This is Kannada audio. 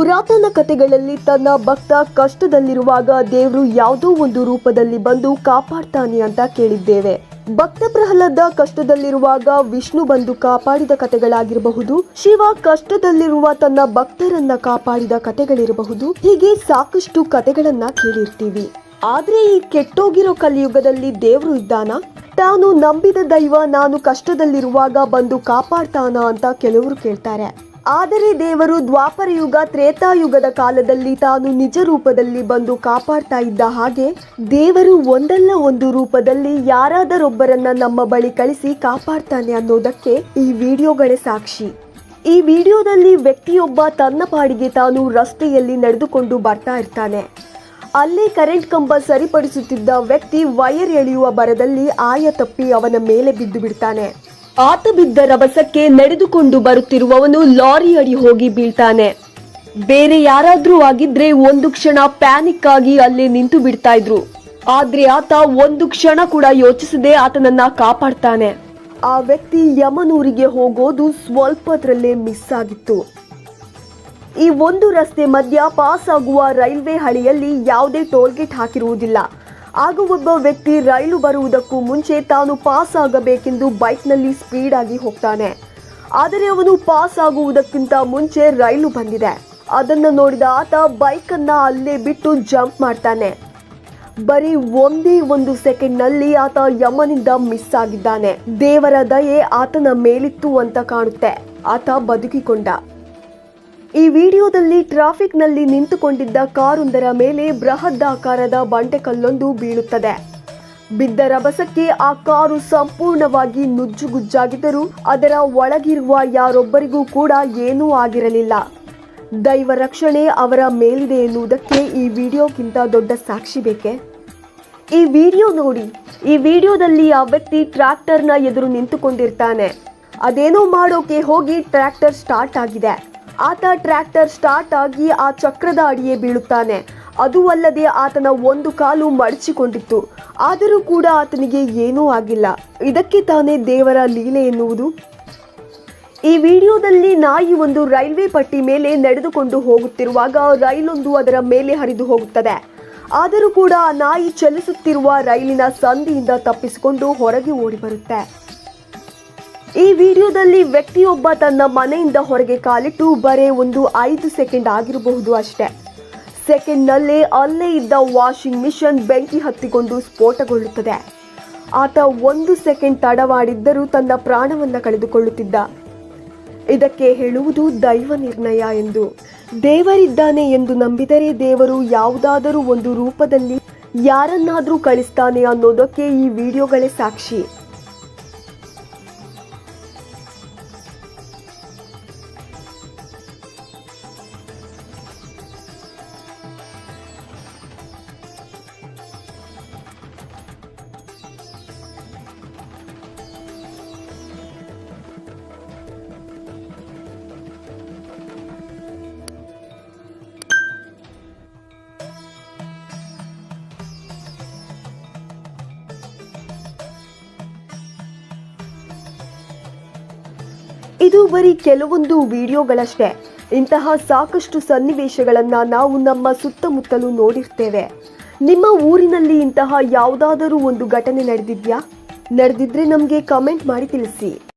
ಪುರಾತನ ಕಥೆಗಳಲ್ಲಿ ತನ್ನ ಭಕ್ತ ಕಷ್ಟದಲ್ಲಿರುವಾಗ ದೇವರು ಯಾವುದೋ ಒಂದು ರೂಪದಲ್ಲಿ ಬಂದು ಕಾಪಾಡ್ತಾನೆ ಅಂತ ಕೇಳಿದ್ದೇವೆ. ಭಕ್ತ ಪ್ರಹ್ಲಾದ ಕಷ್ಟದಲ್ಲಿರುವಾಗ ವಿಷ್ಣು ಬಂದು ಕಾಪಾಡಿದ ಕಥೆಗಳಾಗಿರಬಹುದು, ಶಿವ ಕಷ್ಟದಲ್ಲಿರುವ ತನ್ನ ಭಕ್ತರನ್ನ ಕಾಪಾಡಿದ ಕಥೆಗಳಿರಬಹುದು, ಹೀಗೆ ಸಾಕಷ್ಟು ಕಥೆಗಳನ್ನ ಕೇಳಿರ್ತೀವಿ. ಆದ್ರೆ ಈ ಕೆಟ್ಟೋಗಿರೋ ಕಲಿಯುಗದಲ್ಲಿ ದೇವರು ಇದ್ದಾನ? ತಾನು ನಂಬಿದ ದೈವ ನಾನು ಕಷ್ಟದಲ್ಲಿರುವಾಗ ಬಂದು ಕಾಪಾಡ್ತಾನ ಅಂತ ಕೆಲವರು ಕೇಳ್ತಾರೆ. ಆದರೆ ದೇವರು ದ್ವಾಪರ ಯುಗ ತ್ರೇತಾಯುಗದ ಕಾಲದಲ್ಲಿ ತಾನು ನಿಜ ರೂಪದಲ್ಲಿ ಬಂದು ಕಾಪಾಡ್ತಾ ಇದ್ದ ಹಾಗೆ ದೇವರು ಒಂದಲ್ಲ ಒಂದು ರೂಪದಲ್ಲಿ ಯಾರಾದರೊಬ್ಬರನ್ನ ನಮ್ಮ ಬಳಿ ಕಳಿಸಿ ಕಾಪಾಡ್ತಾನೆ ಅನ್ನೋದಕ್ಕೆ ಈ ವಿಡಿಯೋಗಳೇ ಸಾಕ್ಷಿ. ಈ ವಿಡಿಯೋದಲ್ಲಿ ವ್ಯಕ್ತಿಯೊಬ್ಬ ತನ್ನ ಪಾಡಿಗೆ ತಾನು ರಸ್ತೆಯಲ್ಲಿ ನಡೆದುಕೊಂಡು ಬರ್ತಾ ಇರ್ತಾನೆ. ಅಲ್ಲೇ ಕರೆಂಟ್ ಕಂಬ ಸರಿಪಡಿಸುತ್ತಿದ್ದ ವ್ಯಕ್ತಿ ವೈರ್ ಎಳೆಯುವ ಬರದಲ್ಲಿ ಆಯ ತಪ್ಪಿ ಅವನ ಮೇಲೆ ಬಿದ್ದು ಬಿಡ್ತಾನೆ ಆತ ಬಿದ್ದ ರಭಸಕ್ಕೆ ನಡೆದುಕೊಂಡು ಬರುತ್ತಿರುವವನು ಲಾರಿ ಅಡಿ ಹೋಗಿ ಬೀಳ್ತಾನೆ. ಬೇರೆ ಯಾರಾದ್ರೂ ಆಗಿದ್ರೆ ಒಂದು ಕ್ಷಣ ಪ್ಯಾನಿಕ್ ಆಗಿ ಅಲ್ಲಿ ನಿಂತು ಬಿಡ್ತಾ ಇದ್ರು. ಆದ್ರೆ ಆತ ಒಂದು ಕ್ಷಣ ಕೂಡ ಯೋಚಿಸದೆ ಆತನನ್ನ ಕಾಪಾಡ್ತಾನೆ. ಆ ವ್ಯಕ್ತಿ ಯಮನೂರಿಗೆ ಹೋಗೋದು ಸ್ವಲ್ಪದ್ರಲ್ಲೇ ಮಿಸ್ ಆಗಿತ್ತು. ಈ ಒಂದು ರಸ್ತೆ ಮಧ್ಯ ಪಾಸ್ ಆಗುವ ರೈಲ್ವೆ ಹಳಿಯಲ್ಲಿ ಯಾವುದೇ ಟೋಲ್ಗೇಟ್ ಹಾಕಿರುವುದಿಲ್ಲ. ಆಗ ಒಬ್ಬ ವ್ಯಕ್ತಿ ರೈಲು ಬರುವುದಕ್ಕೂ ಮುಂಚೆ ತಾನು ಪಾಸ್ ಆಗಬೇಕೆಂದು ಬೈಕ್ನಲ್ಲಿ ಸ್ಪೀಡ್ ಆಗಿ ಹೋಗ್ತಾನೆ. ಆದರೆ ಅವನು ಪಾಸ್ ಆಗುವುದಕ್ಕಿಂತ ಮುಂಚೆ ರೈಲು ಬಂದಿದೆ. ಅದನ್ನು ನೋಡಿದ ಆತ ಬೈಕನ್ನ ಅಲ್ಲೇ ಬಿಟ್ಟು ಜಂಪ್ ಮಾಡ್ತಾನೆ. ಬರೀ ಒಂದೇ ಒಂದು ಸೆಕೆಂಡ್ನಲ್ಲಿ ಆತ ಯಮನಿಂದ ಮಿಸ್ ಆಗಿದ್ದಾನೆ. ದೇವರ ದಯೆ ಆತನ ಮೇಲಿತ್ತು ಅಂತ ಕಾಣುತ್ತೆ. ಆತ ಬದುಕಿಕೊಂಡ. ಈ ವಿಡಿಯೋದಲ್ಲಿ ಟ್ರಾಫಿಕ್ನಲ್ಲಿ ನಿಂತುಕೊಂಡಿದ್ದ ಕಾರೊಂದರ ಮೇಲೆ ಬೃಹದಾಕಾರದ ಬಂಡೆಕಲ್ಲೊಂದು ಬೀಳುತ್ತದೆ. ಬಿದ್ದ ರಭಸಕ್ಕೆ ಆ ಕಾರು ಸಂಪೂರ್ಣವಾಗಿ ನುಜ್ಜುಗುಜ್ಜಾಗಿದ್ದರೂ ಅದರ ಒಳಗಿರುವ ಯಾರೊಬ್ಬರಿಗೂ ಕೂಡ ಏನೂ ಆಗಿರಲಿಲ್ಲ. ದೈವ ರಕ್ಷಣೆ ಅವರ ಮೇಲಿದೆ ಎನ್ನುವುದಕ್ಕೆ ಈ ವಿಡಿಯೋಕ್ಕಿಂತ ದೊಡ್ಡ ಸಾಕ್ಷಿ ಬೇಕೆ? ಈ ವಿಡಿಯೋ ನೋಡಿ. ಈ ವಿಡಿಯೋದಲ್ಲಿ ಆ ವ್ಯಕ್ತಿ ಟ್ರ್ಯಾಕ್ಟರ್ನ ಎದುರು ನಿಂತುಕೊಂಡಿರ್ತಾನೆ. ಅದೇನೋ ಮಾಡೋಕೆ ಹೋಗಿ ಟ್ರ್ಯಾಕ್ಟರ್ ಸ್ಟಾರ್ಟ್ ಆಗಿದೆ. ಆತ ಟ್ರ್ಯಾಕ್ಟರ್ ಸ್ಟಾರ್ಟ್ ಆಗಿ ಆ ಚಕ್ರದ ಅಡಿಯೇ ಬೀಳುತ್ತಾನೆ. ಅದು ಅಲ್ಲದೆ ಆತನ ಒಂದು ಕಾಲು ಮಡಚಿಕೊಂಡಿತ್ತು. ಆದರೂ ಕೂಡ ಆತನಿಗೆ ಏನೂ ಆಗಿಲ್ಲ. ಇದಕ್ಕೆ ತಾನೇ ದೇವರ ಲೀಲೆ ಎನ್ನುವುದು. ಈ ವಿಡಿಯೋದಲ್ಲಿ ನಾಯಿ ಒಂದು ರೈಲ್ವೆ ಪಟ್ಟಿ ಮೇಲೆ ನಡೆದುಕೊಂಡು ಹೋಗುತ್ತಿರುವಾಗ ರೈಲೊಂದು ಅದರ ಮೇಲೆ ಹರಿದು ಹೋಗುತ್ತದೆ. ಆದರೂ ಕೂಡ ನಾಯಿ ಚಲಿಸುತ್ತಿರುವ ರೈಲಿನ ಸಂದಿಯಿಂದ ತಪ್ಪಿಸಿಕೊಂಡು ಹೊರಗೆ ಓಡಿ ಬರುತ್ತೆ. ಈ ವಿಡಿಯೋದಲ್ಲಿ ವ್ಯಕ್ತಿಯೊಬ್ಬ ತನ್ನ ಮನೆಯಿಂದ ಹೊರಗೆ ಕಾಲಿಟ್ಟು ಬರೇ ಒಂದು ಐದು ಸೆಕೆಂಡ್ ಆಗಿರಬಹುದು ಅಷ್ಟೇ. ಸೆಕೆಂಡ್ನಲ್ಲೇ ಅಲ್ಲೇ ಇದ್ದ ವಾಷಿಂಗ್ ಮಿಷನ್ ಬೆಂಕಿ ಹತ್ತಿಕೊಂಡು ಸ್ಫೋಟಗೊಳ್ಳುತ್ತದೆ. ಆತ ಒಂದು ಸೆಕೆಂಡ್ ತಡವಾಡಿದ್ದರೂ ತನ್ನ ಪ್ರಾಣವನ್ನ ಕಳೆದುಕೊಳ್ಳುತ್ತಿದ್ದ. ಇದಕ್ಕೆ ಹೇಳುವುದು ದೈವ ನಿರ್ಣಯ ಎಂದು. ದೇವರಿದ್ದಾನೆ ಎಂದು ನಂಬಿದರೆ ದೇವರು ಯಾವುದಾದರೂ ಒಂದು ರೂಪದಲ್ಲಿ ಯಾರನ್ನಾದರೂ ಕಳಿಸ್ತಾನೆ ಅನ್ನೋದಕ್ಕೆ ಈ ವಿಡಿಯೋಗಳೇ ಸಾಕ್ಷಿ. ಇದು ಬರೀ ಕೆಲವೊಂದು ವಿಡಿಯೋಗಳಷ್ಟೇ. ಇಂತಹ ಸಾಕಷ್ಟು ಸನ್ನಿವೇಶಗಳನ್ನು ನಾವು ನಮ್ಮ ಸುತ್ತಮುತ್ತಲೂ ನೋಡಿರ್ತೇವೆ. ನಿಮ್ಮ ಊರಿನಲ್ಲಿ ಇಂತಹ ಯಾವುದಾದರೂ ಒಂದು ಘಟನೆ ನಡೆದಿದ್ಯಾ? ನಡೆದಿದ್ರೆ ನಮಗೆ ಕಮೆಂಟ್ ಮಾಡಿ ತಿಳಿಸಿ.